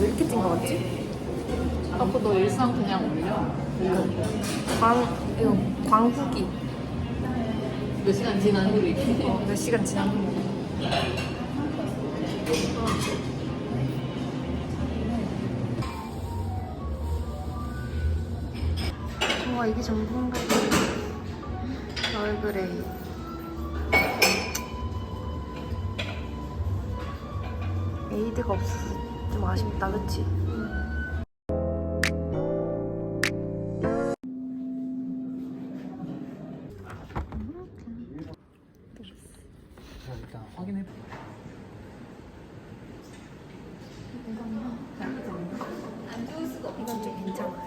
왜 이렇게 찐 거 같지? 아까 너 일상 그냥 올려. 광, 이거 광후기. 몇 시간 지난 후로 이렇게. 어, 몇 시간 지난 후. 우와, 이게 전부인가? 얼그레이. 에이드가 없어서 좀 아쉽다, 그치? 이건 좀 괜찮아.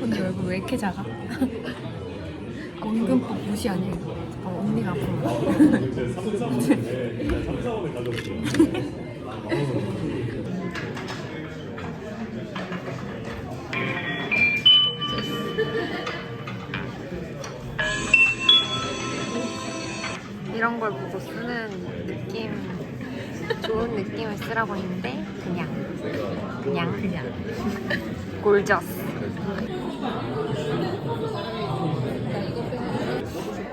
언니 얼굴 왜 이렇게 작아? 원근법 무시 아니에요? 어, 언니가 아프면. 이런 걸 보고 쓰는 느낌 좋은 느낌을 쓰라고 했는데 그냥 그냥 그냥 골저스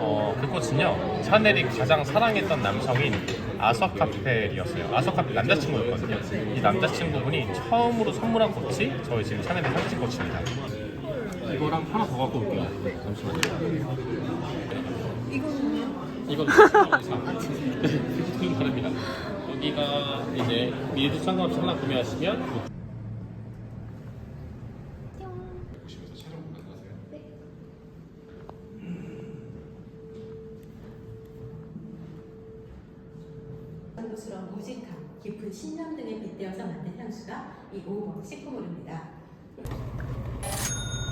어, 그 꽃은요, 샤넬이 가장 사랑했던 남성인 아서카펠이었어요. 아서카펠 남자친구였거든요. 이 남자친구분이 처음으로 선물한 꽃이 저희 지금 샤넬의 상징 꽃입니다. 이거랑 하나 더 갖고 올게요. 잠시만요. 이거는? 이건 10만 이상. 이건 다릅니다. 여기가 이제 미래도 상관없이 하나 구매하시면 곳으로 무직함, 깊은 신념 등을 빗대어서 만든 향수가 이 오목 식구물입니다.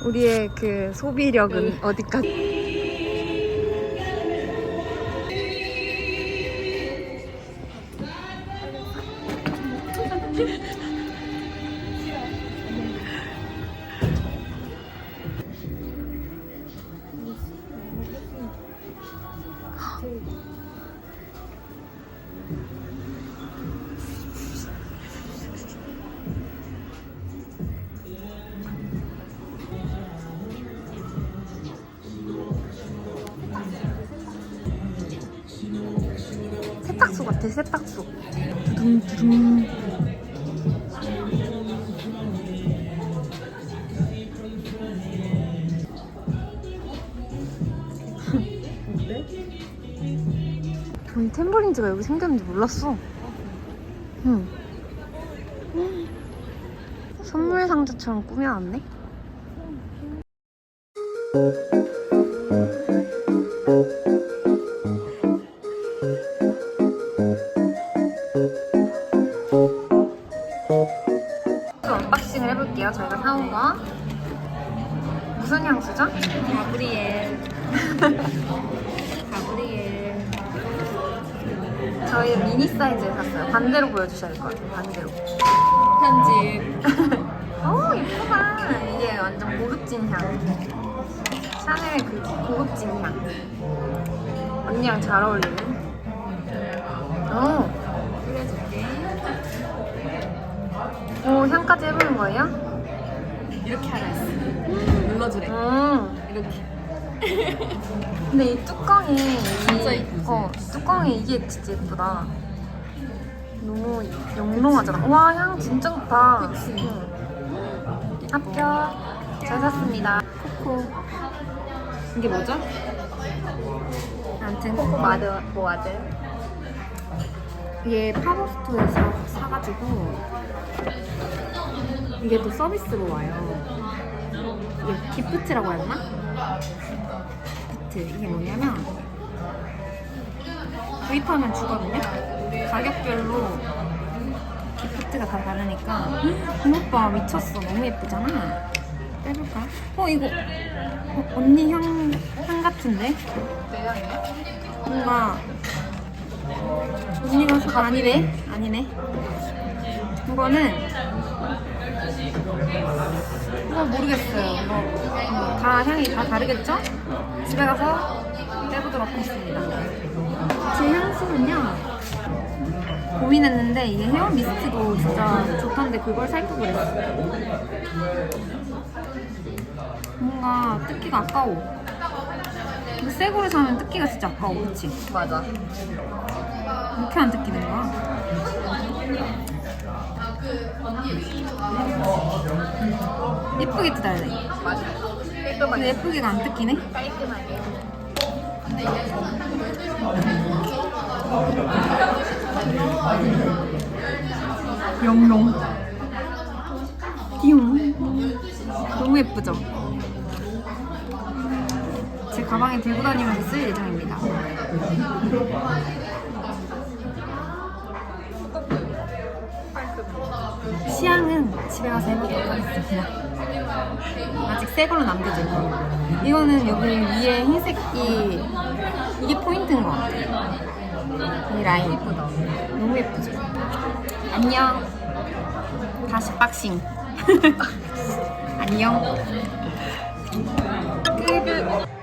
우리의 그 소비력은 어디까지 세탁소 같아 세탁소. 두둥두둥 전 템버린즈가 여기 생겼는지 몰랐어 응. 선물 상자처럼 꾸며놨네 저희 미니 사이즈에 샀어요. 반대로 보여주셔야 될 것 같아요. 반대로. 편집. 오, 예쁘다. 이게 완전 고급진 향. 샤넬의 그 고급진 향. 언니랑 잘 어울리는. 오. 오, 향까지 해보는 거예요? 이렇게 하라 했어. 눌러주래. 음. 이렇게. 근데 이 뚜껑이 진짜 이- 이쁘지? 어 뚜껑이 이게 진짜 예쁘다. 너무 영롱하잖아. 와 향 진짜 좋다. 그치? 응. 합격. 잘 샀습니다. 코코. 이게 뭐죠? 아무튼 코코 마드 모아드. 이게 팝업스토어에서 사가지고 이게 또 서비스로 와요. 이게 기프트라고 되나? 기프트 이게 뭐냐면 구입하면 주거든요. 가격별로 기프트가 다 다르니까 이 오빠 미쳤어. 너무 예쁘잖아. 빼볼까? 어 이거 어, 언니 향, 향 같은데? 뭔가 언니가 사- 아니네 아니네 이거는 이거 모르겠어요 이거 음, 다 향이 다 다르겠죠? 집에 가서 빼보도록 하겠습니다 제 향수는요 고민했는데 이게 헤어 미스트도 진짜 좋던데 그걸 살까 그랬어 뭔가 뜯기가 아까워 근데 새 거를 사면 뜯기가 진짜 아까워 그치? 맞아. 이렇게 안 뜯기는 거야? 예쁘게 뜯어야 돼. 근데. 예쁘게가 안 뜯기네? 영롱. 띠용. 너무 예쁘죠? 제 가방에 들고 다니면서 쓸 예정입니다. 시향은 집에 가서 해보도록 하겠습니다. 아직 새 걸로 남겨져 있고. 이거는 여기 위에 흰색이 이게 포인트인 것 같아요. 이 라인 예쁘다. 너무 예쁘죠? 안녕. 다시 박싱. 안녕. 끝.